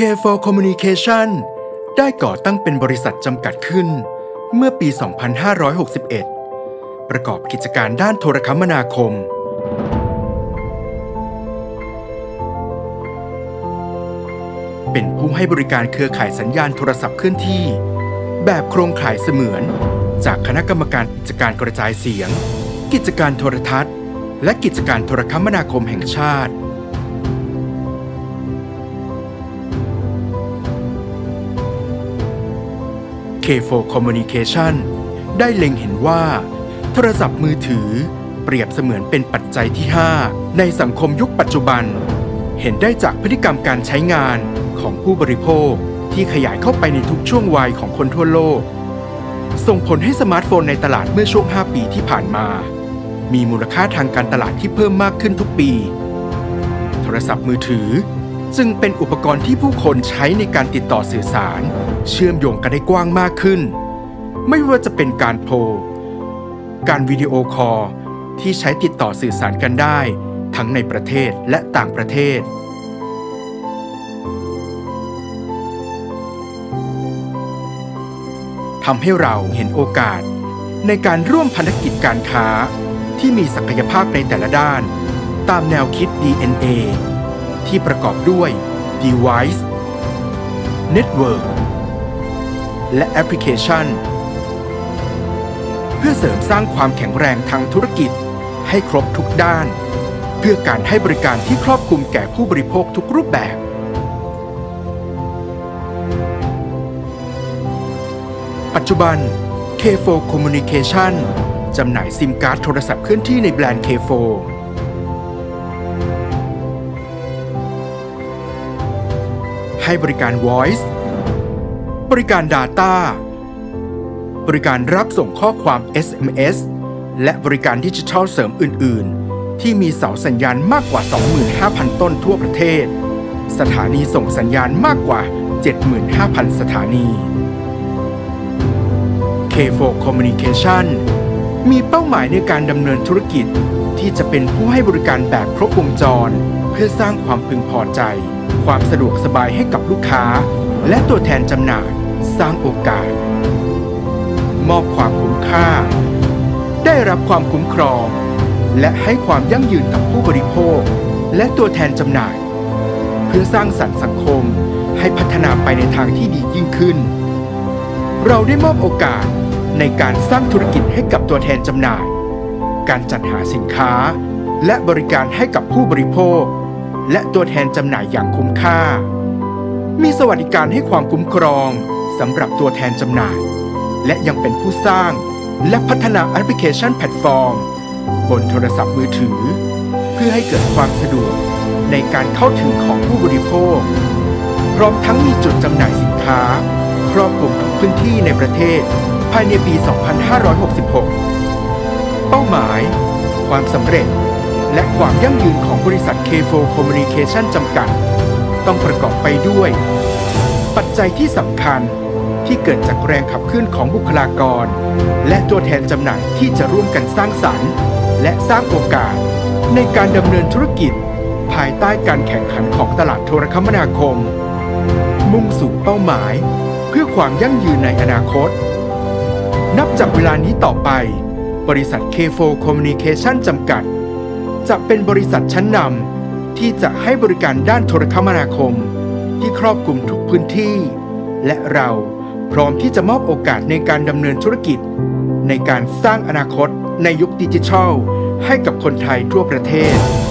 K4 Communication ได้ก่อตั้งเป็นบริษัทจำกัดขึ้น เมื่อปี 2561 ประกอบกิจการด้านโทรคมนาคม เป็นผู้ให้บริการเครือข่ายสัญญาณโทรศัพท์เคลื่อนที่ แบบโครงข่ายเสมือน จากคณะกรรมการกิจการกระจายเสียง กิจการโทรทัศน์ และกิจการโทรคมนาคมแห่งชาติ K4 Communication ได้เล็งเห็นว่า โทรศัพท์มือถือเปรียบเสมือนเป็นปัจจัยที่ 5 ในสังคมยุคปัจจุบัน เห็นได้จากพฤติกรรมการใช้งานของผู้บริโภคที่ขยายเข้าไปในทุกช่วงวัยของคนทั่วโลก ส่งผลให้สมาร์ทโฟนในตลาดเมื่อช่วง 5 ปีที่ผ่านมา มีมูลค่าทางการตลาดที่เพิ่มมากขึ้นทุกปี โทรศัพท์มือถือ จึงเป็นอุปกรณ์ที่ผู้คนใช้ในการติดต่อสื่อสาร เชื่อมโยงกันได้กว้างมากขึ้น ไม่ว่าจะเป็นการโทรการวิดีโอคอลที่ใช้ติดต่อสื่อสารกันได้ ทั้งในประเทศและต่างประเทศ ทำให้เราเห็นโอกาส ในการร่วมพันธกิจการค้าที่มีศักยภาพในแต่ละด้าน ตามแนวคิด DNA ที่ประกอบด้วย Device Network และแอปพลิเคชัน เพื่อเสริมสร้างความแข็งแรงทางธุรกิจให้ครบทุกด้าน เพื่อการให้บริการที่ครอบคลุมแก่ผู้บริโภคทุกรูปแบบ ปัจจุบัน K4 Communication จำหน่ายซิมการ์ดโทรศัพท์เคลื่อนที่ในแบรนด์ K4 ให้บริการ Voice บริการ Data บริการรับส่งข้อความ SMS และบริการดิจิทัลเสริมอื่น ๆ ที่มีเสาสัญญาณมากกว่า 25,000 ต้นทั่วประเทศ สถานีส่งสัญญาณมากกว่า 75,000 สถานี K4 Communication มีเป้าหมายในการดำเนินธุรกิจที่จะเป็นผู้ให้บริการแบบครบวงจร เพื่อสร้างความพึงพอใจ ความสะดวกสบายให้กับลูกค้า และตัวแทนจำหน่าย สร้างโอกาส มอบความคุ้มค่า ได้รับความคุ้มครอง และให้ความยั่งยืนกับผู้บริโภค และตัวแทนจำหน่าย เพื่อสร้างสรรค์สังคมให้พัฒนาไปในทางที่ดียิ่งขึ้น เราได้มอบโอกาสในการสร้างธุรกิจให้กับตัวแทนจำหน่าย การจัดหาสินค้า และบริการให้กับผู้บริโภค และตัวแทนจำหน่ายอย่างคุ้มค่า มีสวัสดิการให้ความคุ้มครอง สำหรับตัวแทนจำหน่าย และยังเป็นผู้สร้างและพัฒนาแอปพลิเคชันแพลตฟอร์ม บนโทรศัพท์มือถือ เพื่อให้เกิดความสะดวกในการเข้าถึงของผู้บริโภค พร้อมทั้งมีจุดจำหน่ายสินค้า ครอบคลุมทุกพื้นที่ในประเทศ ภายในปี 2566 เป้าหมาย ความสำเร็จ และความยั่งยืนของบริษัท K4 Communication จำกัด ต้องประกอบไปด้วย ปัจจัยที่สำคัญ ที่เกิดจากแรงขับเคลื่อนของบุคลากร และตัวแทนจำหน่ายที่จะร่วมกันสร้างสรรค์ และสร้างโอกาส ในการดำเนินธุรกิจ ภายใต้การแข่งขันของตลาดโทรคมนาคม มุ่งสู่เป้าหมาย เพื่อความยั่งยืนในอนาคต นับจากเวลานี้ต่อไป บริษัท K4 Communication จำกัด จะเป็นบริษัทชั้นนำที่จะให้บริการด้านโทรคมนาคม ที่ครอบคลุมทุกพื้นที่ และเรา พร้อมที่จะมอบโอกาสในการดำเนินธุรกิจ ในการสร้างอนาคตในยุคดิจิทัล ให้กับคนไทยทั่วประเทศ